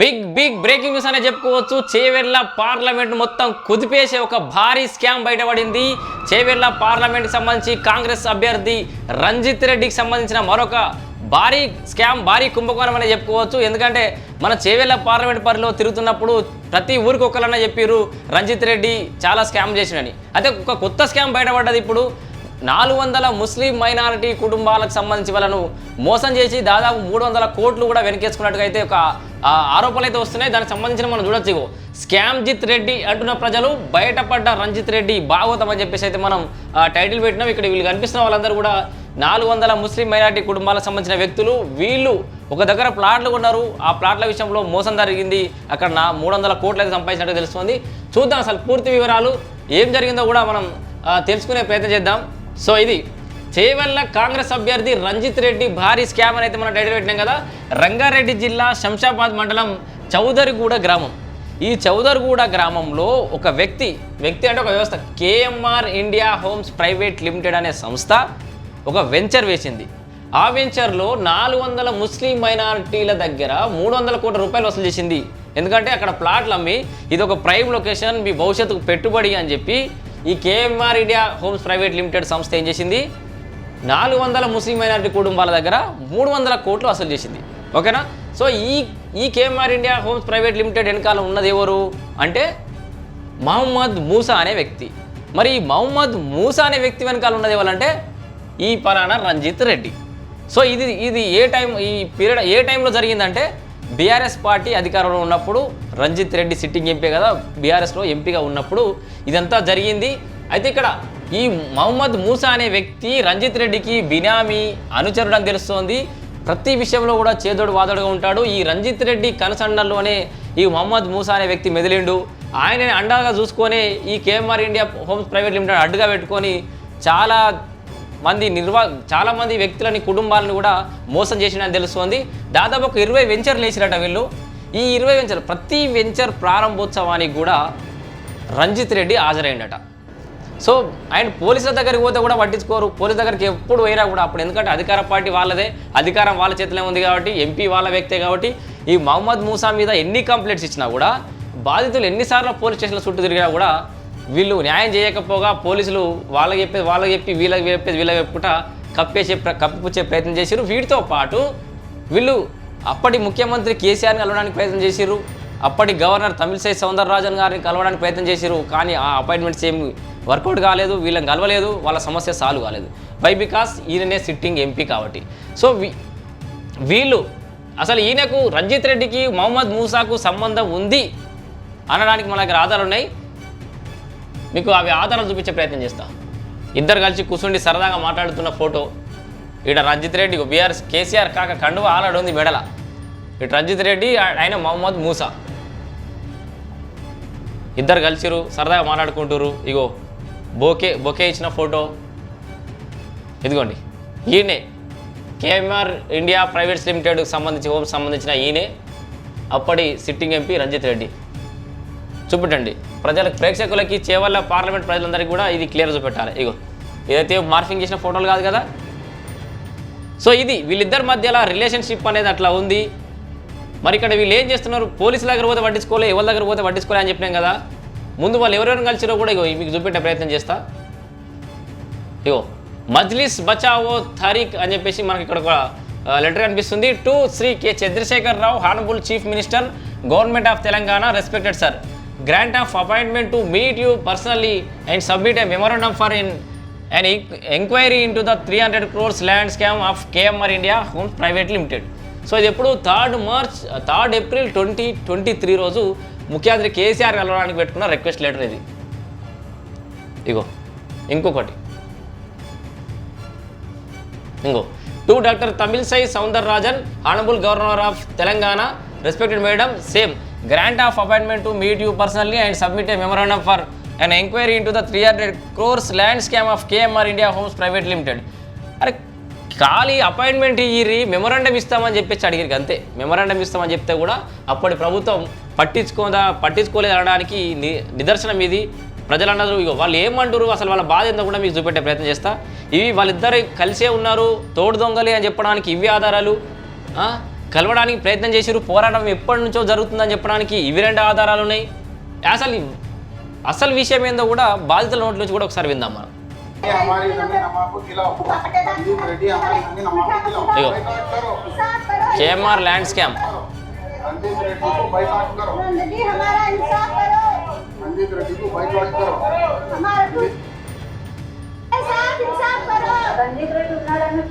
Big big breaking news అనే చెప్పుకోవచ్చు. Chevella parliament మొత్తం కుదిపేసే ఒక భారీ స్కామ్ బయటపడింది. చేవెళ్ళ పార్లమెంట్కి సంబంధించి కాంగ్రెస్ అభ్యర్థి రంజిత్ రెడ్డికి సంబంధించిన మరొక భారీ స్కామ్ భారీ కుంభకోణం అనే చెప్పుకోవచ్చు. ఎందుకంటే మన చేవెళ్ళ పార్లమెంట్ పరిలో తిరుగుతున్నప్పుడు ప్రతి ఊరికి ఒకళ్ళన్నా చెప్పారు రంజిత్ రెడ్డి చాలా స్కామ్ చేసినని అయితే ఒక కొత్త స్కామ్ బయటపడ్డది ఇప్పుడు. నాలుగు వందల ముస్లిం మైనారిటీ కుటుంబాలకు సంబంధించి వాళ్ళను మోసం చేసి దాదాపు మూడు వందల కోట్లు కూడా వెనకేసుకున్నట్టుగా అయితే ఒక ఆరోపణలు అయితే వస్తున్నాయి. దానికి సంబంధించిన మనం చూడొచ్చు. స్కామ్జిత్ రెడ్డి అంటున్న ప్రజలు బయటపడ్డ రంజిత్ రెడ్డి భాగవతం అని చెప్పేసి అయితే మనం టైటిల్ పెట్టినాం. ఇక్కడ వీళ్ళు కనిపిస్తున్న వాళ్ళందరూ కూడా నాలుగు వందల ముస్లిం మైనారిటీ కుటుంబాలకు సంబంధించిన వ్యక్తులు వీళ్ళు ఒక దగ్గర ప్లాట్లు కొన్నారు. ఆ ప్లాట్ల విషయంలో మోసం జరిగింది. అక్కడ నా మూడు వందల కోట్లు అయితే సంపాదించినట్టు తెలుస్తుంది. చూద్దాం అసలు పూర్తి వివరాలు ఏం జరిగిందో కూడా మనం తెలుసుకునే ప్రయత్నం చేద్దాం. సో ఇది చేవెళ్ళ కాంగ్రెస్ అభ్యర్థి రంజిత్ రెడ్డి భారీ స్కామ్ అని అయితే మనం టైటిల్ పెట్టినాం కదా. రంగారెడ్డి జిల్లా శంషాబాద్ మండలం చౌదరిగూడ గ్రామం. ఈ చౌదరిగూడ గ్రామంలో ఒక వ్యక్తి వ్యక్తి అంటే ఒక వ్యవస్థ KMR India Homes Private Limited అనే సంస్థ ఒక వెంచర్ వేసింది. ఆ వెంచర్లో నాలుగు వందల ముస్లిం మైనారిటీల దగ్గర మూడు వందల కోట్ల రూపాయలు వసూలు చేసింది. ఎందుకంటే అక్కడ ప్లాట్లు అమ్మి ఇది ఒక ప్రైమ్ లొకేషన్ మీ భవిష్యత్తుకు పెట్టుబడి అని చెప్పి ఈ KMR India Homes Private Limited సంస్థ ఏం చేసింది? నాలుగు వందల ముస్లిం మైనారిటీ కుటుంబాల దగ్గర మూడు వందల కోట్లు వసూలు చేసింది. ఓకేనా? సో ఈ ఈ KMR India Homes Private Limited వెనకాల ఉన్నది ఎవరు? అంటే మహమ్మద్ మూసా అనే వ్యక్తి. మరి ఈ మహమ్మద్ మూసా అనే వ్యక్తి వెనకాల ఉన్నది ఎవరంటే? ఈ పలానా రంజిత్ రెడ్డి. సో ఇది ఇది ఏ టైం ఈ పీరియడ్ ఏ టైంలో జరిగిందంటే బీఆర్ఎస్ పార్టీ అధికారంలో ఉన్నప్పుడు రంజిత్ రెడ్డి సిట్టింగ్ ఎంపీ కదా బీఆర్ఎస్లో ఎంపీగా ఉన్నప్పుడు ఇదంతా జరిగింది. అయితే ఇక్కడ ఈ మహమ్మద్ మూసా అనే వ్యక్తి రంజిత్ రెడ్డికి బినామీ అనుచరుడు అని తెలుస్తోంది. ప్రతి విషయంలో కూడా చేదోడు వాదోడుగా ఉంటాడు. ఈ రంజిత్ రెడ్డి కనసండల్లోనే ఈ మహమ్మద్ మూసా అనే వ్యక్తి మెదిలిండు. ఆయనని అండగా చూసుకొని ఈ KMR India Homes Private Limited అడ్డుగా పెట్టుకొని చాలా మంది నిర్వా చాలా మంది వ్యక్తులని కుటుంబాలను కూడా మోసం చేసినని తెలుస్తోంది. దాదాపు ఒక ఇరవై వెంచర్లు వేసిరట వీళ్ళు. ఈ ఇరవై వెంచర్ ప్రతి వెంచర్ ప్రారంభోత్సవానికి కూడా రంజిత్ రెడ్డి హాజరైండట సో ఆయన పోలీసుల దగ్గరికి పోతే కూడా పట్టించుకోరు. పోలీస్ దగ్గరికి ఎప్పుడు పోయినా కూడా అప్పుడు ఎందుకంటే అధికార పార్టీ వాళ్ళదే. అధికారం వాళ్ళ చేతిలో ఉంది కాబట్టి ఎంపీ వాళ్ళ వ్యక్తే కాబట్టి ఈ మహమ్మద్ మూసా మీద ఎన్ని కంప్లైంట్స్ ఇచ్చినా కూడా బాధితులు ఎన్నిసార్లు పోలీస్ స్టేషన్ల చుట్టూ తిరిగినా కూడా వీళ్ళు న్యాయం చేయకపోగా పోలీసులు వాళ్ళకి చెప్పేది వాళ్ళకి చెప్పి వీళ్ళకి చెప్పేది వీళ్ళకి చెప్పుకుంటా కప్పేసే కప్పిపుచ్చే ప్రయత్నం చేశారు వీటితో పాటు వీళ్ళు అప్పటి ముఖ్యమంత్రి కేసీఆర్ని కలవడానికి ప్రయత్నం చేశారు అప్పటి గవర్నర్ తమిళసై సౌందరరాజన్ గారిని కలవడానికి ప్రయత్నం చేశారు కానీ ఆ అపాయింట్మెంట్స్ ఏమి వర్కౌట్ కాలేదు. వీళ్ళని కలవలేదు. వాళ్ళ సమస్య సాల్వ్ కాలేదు. వై బికాస్ ఈయననే సిట్టింగ్ ఎంపీ కాబట్టి. సో వీళ్ళు అసలు ఈయనకు రంజిత్ రెడ్డికి మహమ్మద్ మూసాకు సంబంధం ఉంది అనడానికి మన దగ్గర ఆధారాలు ఉన్నాయి మీకు అవి ఆధారాలు చూపించే ప్రయత్నం చేస్తా. ఇద్దరు కలిసి కూర్చుండి సరదాగా మాట్లాడుతున్న ఫోటో. ఈడ రంజిత్ రెడ్డి బీఆర్ఎస్ కేసీఆర్ కాక కండువ ఆలాడు ఉంది మెడల. ఇటు రంజిత్ రెడ్డి ఆయన మహమ్మద్ మూసా. ఇద్దరు కలిసిరు సరదాగా మాట్లాడుకుంటారు ఇగో బోకే బొకే ఇచ్చిన ఫోటో. ఇదిగోండి ఈయనే. కేఎంఆర్ ఇండియా ప్రైవేట్స్ లిమిటెడ్కి సంబంధించి హోమ్ సంబంధించిన ఈయనే. అప్పటి సిట్టింగ్ ఎంపీ రంజిత్ రెడ్డి. చూపెట్టండి. ప్రజలకు ప్రేక్షకులకి చేవల్ల పార్లమెంట్ ప్రజలందరికీ కూడా ఇది క్లియర్ చూపెట్టాలి. ఇగో ఏదైతే మార్ఫింగ్ చేసిన ఫోటోలు కాదు కదా? సో ఇది వీళ్ళిద్దరి మధ్యలో రిలేషన్షిప్ అనేది అట్లా ఉంది. మరి ఇక్కడ వీళ్ళు ఏం చేస్తున్నారు? పోలీసుల దగ్గర పోతే పట్టించుకోలే ఎవరి దగ్గర పోతే పట్టించుకోలే అని చెప్పినాం కదా? ముందు వాళ్ళు ఎవరెవరు కలిసిరో కూడా ఇగో మీకు చూపెట్టే ప్రయత్నం చేస్తా. ఇగో మజ్లిస్ బచావో థరీక్ అని చెప్పేసి మనకి ఇక్కడ ఒక లెటర్ కనిపిస్తుంది. To Shri K. Chandrashekar Rao honourable chief minister government of Telangana respected sir. Grant of appointment to meet you personally and submit a memorandum for in and enquiry into the three hundred crores land scam of KMR India Homes Private Limited so ఇది ఎప్పుడు third March third April twenty twenty three రోజు ముఖ్యమంత్రి కేసీఆర్ కలవడానికి పెట్టుకున్న request letter ఇది. ఇగో ఇంకొకటి. ఇంకో. To doctor Tamilisai Soundararajan honourable governor of Telangana respected madam same grant of appointment to meet you personally and submit a memorandum for an enquiry into the three hundred crores land scam of KMR India Homes Private Limited అరే ఖాళీ appointment ఇయ్యి memorandum ఇస్తామని చెప్పేసి అడిగిరికి అంతే. Memorandum ఇస్తామని చెప్తే కూడా అప్పటి ప్రభుత్వం పట్టించుకోదా పట్టించుకోలేదు అనడానికి ని- నిదర్శనం ఇది. ప్రజలందరూ ఇక వాళ్ళు ఏమంటారు అసలు వాళ్ళ బాధ ఏందో కూడా మీకు చూపెట్టే ప్రయత్నం చేస్తా. ఇవి వాళ్ళిద్దరు కలిసే ఉన్నారు తోడు దొంగలే అని చెప్పడానికి ఇవి ఆధారాలు కలవడానికి ప్రయత్నం చేశారు పోరాటం ఎప్పటి నుంచో జరుగుతుందని చెప్పడానికి ఇవి రెండు ఆధారాలు ఉన్నాయి. అసలు అసలు విషయం ఏందో కూడా బాధితుల నోటి నుంచి కూడా ఒకసారి విందాం మనం. KMR land scam. Ranjith Reddy ఉన్నాడని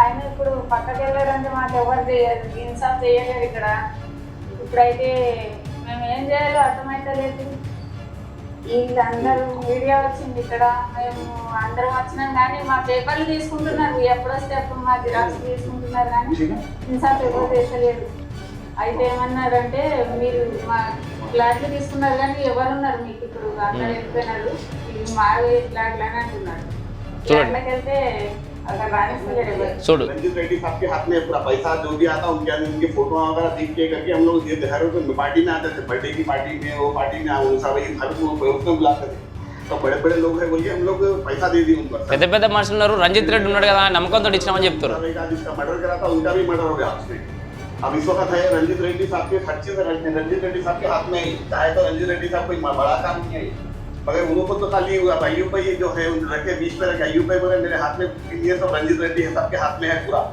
ఆయన ఇప్పుడు పక్కకి వెళ్ళారంటే మాకు ఎవరు చేయరు. ఇన్సాఫ్ చేయలేరు ఇక్కడ. ఇప్పుడైతే మేము ఏం చేయాలో అర్థమైతే లేదు. వీళ్ళందరూ మీడియా వచ్చింది ఇక్కడ. మేము అందరం వచ్చినాం కానీ మా పేపర్లు తీసుకుంటున్నారు. ఎప్పుడు వస్తే అప్పుడు మా జిరాక్స్ తీసుకుంటున్నారు కానీ ఇన్సాఫ్ ఎవరు చేసలేదు అయితే ఏమన్నారంటే మీరు మా ఫ్లాట్లు తీసుకున్నారు కానీ ఎవరున్నారు మీకు ఇప్పుడు? అందరు వెళ్ళిపోయినారు. మావి ఫ్లాట్లు అని అంటున్నారు. ఫ్లాట్లకు వెళ్తే అక్కడ రాణిస్తలేరు ఎవరు చూడు रंजित रेड्डी साहब के हाथ में पूरा पैसा जो भी आता उनके हाथ में उनकी फोटो वगैरह देख के करके हम लोग ये हर रोज पार्टी में आते थे बर्थडे की पार्टी में वो पार्टी में वो सब ये हर वो उसमें बुलाते थे तो बड़े बड़े लोग हैं बोलिए हम लोग पैसा दे दिए उनको పెద్ద పెద్ద మనుషులు ఉన్నారు రంజిత్ రెడ్డి ఉన్నాడు కదా నమ్మకంతో ఇచ్చినామని చెప్తారు एक आदमी जिसका मर्डर करा था उनका भी मर्डर हो गया उसमें अब इस वक्त है रंजित रेड्डी साहब के खर्चे से रंजित रेड्डी साहब के हाथ में है। चाहे तो रंजित रेड्डी साहब कोई बड़ा काम नहीं है मगर उनको तो खाली अब अयूब भाई जो है उन रखे बीच पे रखे अयूब भाई बोले मेरे हाथ में ये सब रंजित रेड्डी है सबके हाथ में है पूरा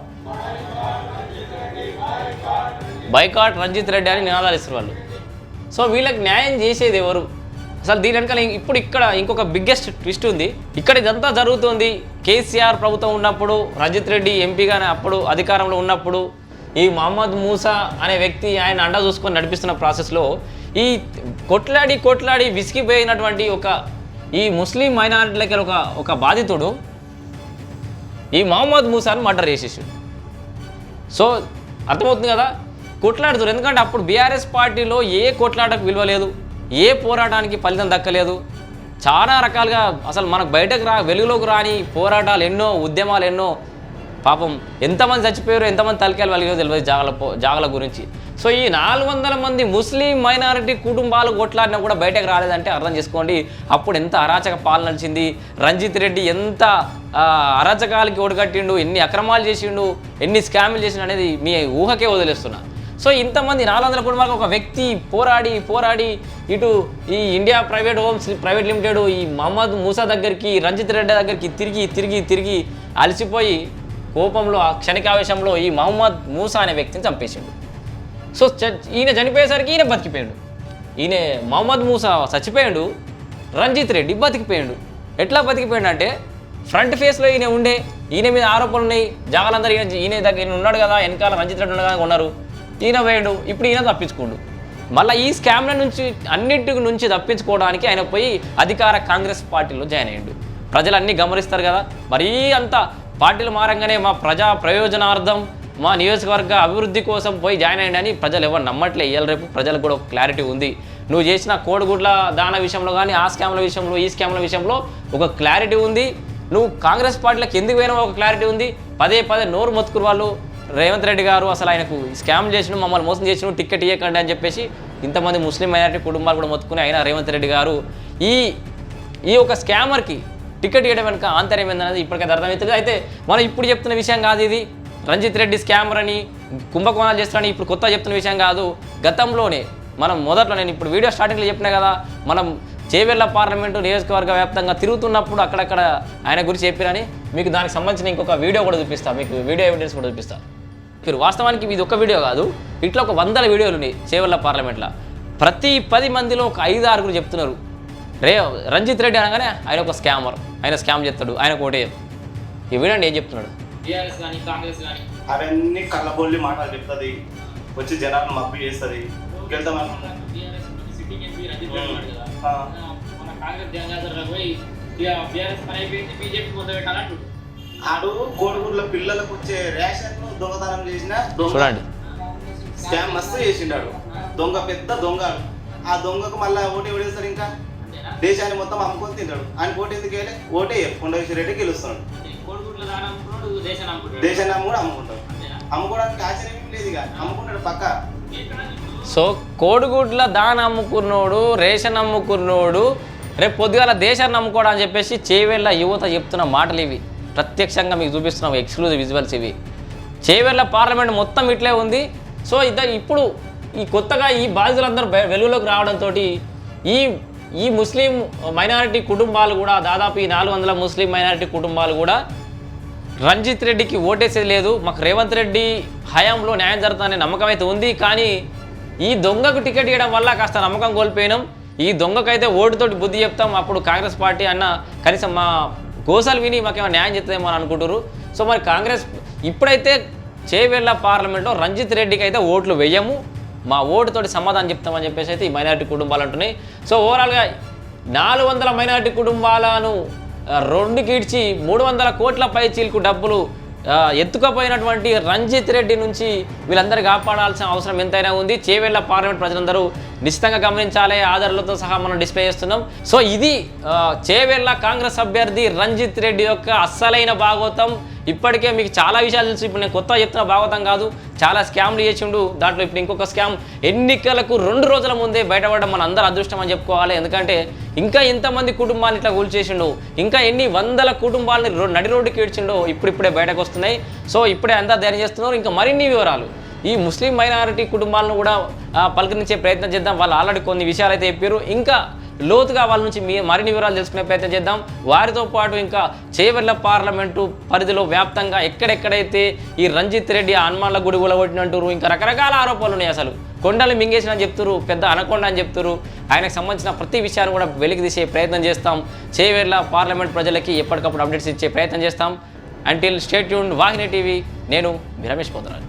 బైకాట్ రంజిత్ రెడ్డి అని నినాదాలు ఇస్తారు వాళ్ళు సో వీళ్ళకి న్యాయం చేసేది ఎవరు అసలు దీని వెనకాల ఇప్పుడు ఇక్కడ ఇంకొక బిగ్గెస్ట్ ట్విస్ట్ ఉంది ఇక్కడ ఇదంతా జరుగుతుంది కేసీఆర్ ప్రభుత్వం ఉన్నప్పుడు రంజిత్ రెడ్డి ఎంపీగానే అప్పుడు అధికారంలో ఉన్నప్పుడు ఈ మహమ్మద్ మూసా అనే వ్యక్తి ఆయన అండ చూసుకొని నడిపిస్తున్న ప్రాసెస్లో ఈ కొట్లాడి కొట్లాడి విసిగిపోయినటువంటి ఒక ఈ ముస్లిం మైనారిటీలకి ఒక ఒక బాధితుడు ఈ మహమ్మద్ మూసాను మర్డర్ చేసేసాడు సో అర్థమవుతుంది కదా? కొట్లాడుతారు. ఎందుకంటే అప్పుడు బీఆర్ఎస్ పార్టీలో ఏ కొట్లాటకు విలువ లేదు ఏ పోరాటానికి ఫలితం దక్కలేదు. చాలా రకాలుగా అసలు మనకు బయటకు రా వెలుగులోకి రాని పోరాటాలు ఎన్నో ఉద్యమాలు ఎన్నో పాపం ఎంతమంది చచ్చిపోయారో ఎంతమంది తలకాయలు వాళ్ళకి తెలియదు జాగల పో జాగల గురించి. సో ఈ నాలుగు వందల మంది ముస్లిం మైనారిటీ కుటుంబాలు కొట్లాడినా కూడా బయటకు రాలేదంటే అర్థం చేసుకోండి. అప్పుడు ఎంత అరాచక పాలన నడిచింది. రంజిత్ రెడ్డి ఎంత అరాచకాలకి ఒడిగట్టిండు ఎన్ని అక్రమాలు చేసిండు ఎన్ని స్కామ్లు చేసిండు అనేది మీ ఊహకే వదిలేస్తున్నా. సో ఇంతమంది నాలుగు వందల కుటుంబాలకు ఒక వ్యక్తి పోరాడి పోరాడి ఇటు ఈ India private Homes Private Limited ఈ మహమ్మద్ మూసా దగ్గరికి రంజిత్ రెడ్డి దగ్గరికి తిరిగి తిరిగి తిరిగి అలసిపోయి కోపంలో ఆ క్షణికావేశంలో ఈ మహమ్మద్ మూసా అనే వ్యక్తిని చంపేసిండు. సో చ- ఈయన చనిపోయేసరికి ఈయన బతికిపోయాడు. ఈయన మహమ్మద్ మూసా చచ్చిపోయాడు రంజిత్ రెడ్డి బతికిపోయాడు. ఎట్లా బతికిపోయాడు అంటే ఫ్రంట్ ఫేస్లో ఈయన ఉండే ఈయన మీద ఆరోపణలు ఉన్నాయి. జాగాలందరూ ఈయన ఈయన దగ్గర ఈయన ఉన్నాడు కదా వెనకాల రంజిత్ రెడ్డి ఉండగా ఉన్నారు ఈయన వేయండు ఇప్పుడు ఈయన తప్పించుకోండు. మళ్ళీ ఈ స్కామ్ల నుంచి అన్నింటి నుంచి తప్పించుకోవడానికి ఆయన పోయి అధికార కాంగ్రెస్ పార్టీలో జాయిన్ అయ్యిండు. ప్రజలు అన్నీ గమనిస్తారు కదా మరీ అంత పార్టీలు మారంగానే మా ప్రజా ప్రయోజనార్థం మా నియోజకవర్గ అభివృద్ధి కోసం పోయి జాయిన్ అయ్యండి అని ప్రజలు ఎవరు నమ్మట్లే ఇవాళ రేపు. ప్రజలకు కూడా ఒక క్లారిటీ ఉంది. నువ్వు చేసిన కోడిగుడ్ల దాన విషయంలో కానీ ఆ స్కామ్ల విషయంలో ఈ స్కామ్ల విషయంలో ఒక క్లారిటీ ఉంది. నువ్వు కాంగ్రెస్ పార్టీలకు ఎందుకు పోయినా ఒక క్లారిటీ ఉంది. పదే పదే నోరు మొత్తుకురు వాళ్ళు. రేవంత్ రెడ్డి గారు అసలు ఆయనకు స్కామ్ చేసిన మమ్మల్ని మోసం చేసిన టికెట్ ఇవ్వకండి అని చెప్పేసి ఇంతమంది ముస్లిం మైనారిటీ కుటుంబాలు కూడా మొత్తుకుని అయినా రేవంత్ రెడ్డి గారు ఈ ఈ ఒక స్కామర్కి టికెట్ ఇవ్వడం వెనుక ఆంతర్యం ఏందనేది ఇప్పటికైతే అర్థమవుతుంది. అయితే మనం ఇప్పుడు చెప్తున్న విషయం కాదు ఇది. రంజిత్ రెడ్డి స్కామర్ అని కుంభకోణాలు చేస్తారని ఇప్పుడు కొత్త చెప్తున్న విషయం కాదు. గతంలోనే మనం మొదట్లో నేను ఇప్పుడు వీడియో స్టార్టింగ్లో చెప్పినా కదా మనం చేవెళ్ళ పార్లమెంటు నియోజకవర్గ వ్యాప్తంగా తిరుగుతున్నప్పుడు అక్కడక్కడ ఆయన గురించి చెప్పిరని మీకు దానికి సంబంధించిన ఇంకొక వీడియో కూడా చూపిస్తాను మీకు వీడియో ఎవిడెన్స్ కూడా చూపిస్తాను మీరు వాస్తవానికి ఇది ఒక వీడియో కాదు ఇట్లా ఒక వందల వీడియోలు ఉన్నాయి చేవెళ్ళ పార్లమెంట్లో. ప్రతి పది మందిలో ఒక ఐదు ఆరుగురు చెప్తున్నారు. రే రంజిత్ రెడ్డి అనగానే ఆయన ఒక స్కామర్. ఆయన స్కామ్ చేస్తాడు. ఆయన కోటే ఈ వీడియో ఏం చెప్తున్నాడు? అవన్నీ కళ్ళబొల్లి మాటలు చెప్తుంది. వచ్చి జనాలను మబ్బి చేస్తుంది. ఆడు కోడిగుడ్ల పిల్లలకు వచ్చే రేషన్ దొంగతనం చేసిన దొంగ. చూడండి. స్కామ్ మస్తు చేసిండాడు. దొంగ పెద్ద దొంగ. ఆ దొంగకు మళ్ళీ ఓటు ఎవడేస్తారు ఇంకా? దేశాన్ని మొత్తం అమ్ముకొని తింటాడు. ఆయన ఓటు ఎందుకు వేయలే? ఓటే కొండవిశ్వ రెడ్డి అమ్ముకున్నాడు దేశాన్ని కూడా అమ్ముకుంటాడు? అమ్ముకోవడానికి ఆశ్చర్యం ఏం లేదు ఇక. అమ్ముకుంటాడు పక్క. సో కోడిగుడ్ల దాని అమ్ముకున్నోడు రేషన్ అమ్ముకున్నోడు రేపు పొద్దుగాల దేశాన్ని నమ్ముకోవడం అని చెప్పేసి చేవేళ్ళ యువత చెప్తున్న మాటలు ఇవి. ప్రత్యక్షంగా మీకు చూపిస్తున్నాం ఎక్స్క్లూజివ్ విజువల్స్ ఇవి. చేవెళ్ళ పార్లమెంట్ మొత్తం ఇట్లే ఉంది. సో ఇద ఇప్పుడు ఈ కొత్తగా ఈ బాధితులందరూ వెలుగులోకి రావడంతో ఈ ఈ ముస్లిం మైనారిటీ కుటుంబాలు కూడా దాదాపు ఈ నాలుగు వందల ముస్లిం మైనారిటీ కుటుంబాలు కూడా రంజిత్ రెడ్డికి ఓటేసేది లేదు. మాకు రేవంత్ రెడ్డి హయాంలో న్యాయం జరుగుతుందనే నమ్మకం అయితే ఉంది. కానీ ఈ దొంగకు టికెట్ ఇవ్వడం వల్ల కాస్త నమ్మకం కోల్పోయినాం. ఈ దొంగకైతే ఓటుతోటి బుద్ధి చెప్తాం. అప్పుడు కాంగ్రెస్ పార్టీ అన్న కనీసం మా గోసాలు విని మాకేమో న్యాయం చెప్తామో అని అనుకుంటారు సో మరి కాంగ్రెస్ ఇప్పుడైతే చేవెళ్ళ పార్లమెంట్లో రంజిత్ రెడ్డికి అయితే ఓట్లు వేయము. మా ఓటుతోటి సమాధానం చెప్తామని చెప్పేసి అయితే ఈ మైనారిటీ కుటుంబాలు అంటున్నాయి. సో ఓవరాల్గా నాలుగు వందల మైనారిటీ కుటుంబాలను రెండుకి ఇడ్చి మూడు వందల కోట్ల పై చీలకు డబ్బులు ఎత్తుకపోయినటువంటి రంజిత్ రెడ్డి నుంచి వీళ్ళందరూ కాపాడాల్సిన అవసరం ఎంతైనా ఉంది. చేవెళ్ళ పార్లమెంట్ ప్రజలందరూ నిశ్చితంగా గమనించాలి. ఆధారాలతో సహా మనం డిస్ప్లే చేస్తున్నాం. సో ఇది చేవేళ్ళ చేవెళ్ళ కాంగ్రెస్ అభ్యర్థి రంజిత్ రెడ్డి యొక్క అస్సలైన భాగోతం. ఇప్పటికే మీకు చాలా విషయాలు తెలుసు. ఇప్పుడు నేను కొత్తగా చెప్తున్న భాగవతం కాదు చాలా స్కామ్లు చేసిండు. దాంట్లో ఇప్పుడు ఇంకొక స్కామ్ ఎన్నికలకు రెండు రోజుల ముందే బయటపడడం మన అందరూ అదృష్టం అని చెప్పుకోవాలి. ఎందుకంటే ఇంకా ఎంతమంది కుటుంబాలు ఇట్లా కూల్చేసిండు. ఇంకా ఎన్ని వందల కుటుంబాలని నడి రోడ్డుకి ఏడ్చిండో ఇప్పుడిప్పుడే బయటకు వస్తున్నాయి. సో ఇప్పుడే అంతా ధైర్యం చేస్తున్నారు. ఇంకా మరిన్ని వివరాలు. ఈ ముస్లిం మైనారిటీ కుటుంబాలను కూడా పలకరించే ప్రయత్నం చేద్దాం. వాళ్ళు ఆల్రెడీ కొన్ని విషయాలు అయితే చెప్పారు. ఇంకా లోతుగా వాళ్ళ నుంచి మీ మరిన్ని వివరాలు తెలుసుకునే ప్రయత్నం చేద్దాం. వారితో పాటు ఇంకా చేవెర్ల పార్లమెంటు పరిధిలో వ్యాప్తంగా ఎక్కడెక్కడైతే ఈ రంజిత్ రెడ్డి అనుమానుల గుడి కూలగొట్టినంటారు ఇంకా రకరకాల ఆరోపణలు ఉన్నాయి అసలు. కొండలు మింగేసిన అని చెప్తారు పెద్ద అనకొండ అని చెప్తారు ఆయనకు సంబంధించిన ప్రతి విషయాన్ని కూడా వెలికి తీసే ప్రయత్నం చేస్తాం. చేవెర్ల పార్లమెంట్ ప్రజలకి ఎప్పటికప్పుడు అప్డేట్స్ ఇచ్చే ప్రయత్నం చేస్తాం. అంటిల్ స్టేట్ యూన్ వాహిని టీవీ నేను రమేష్ పోతున్నాను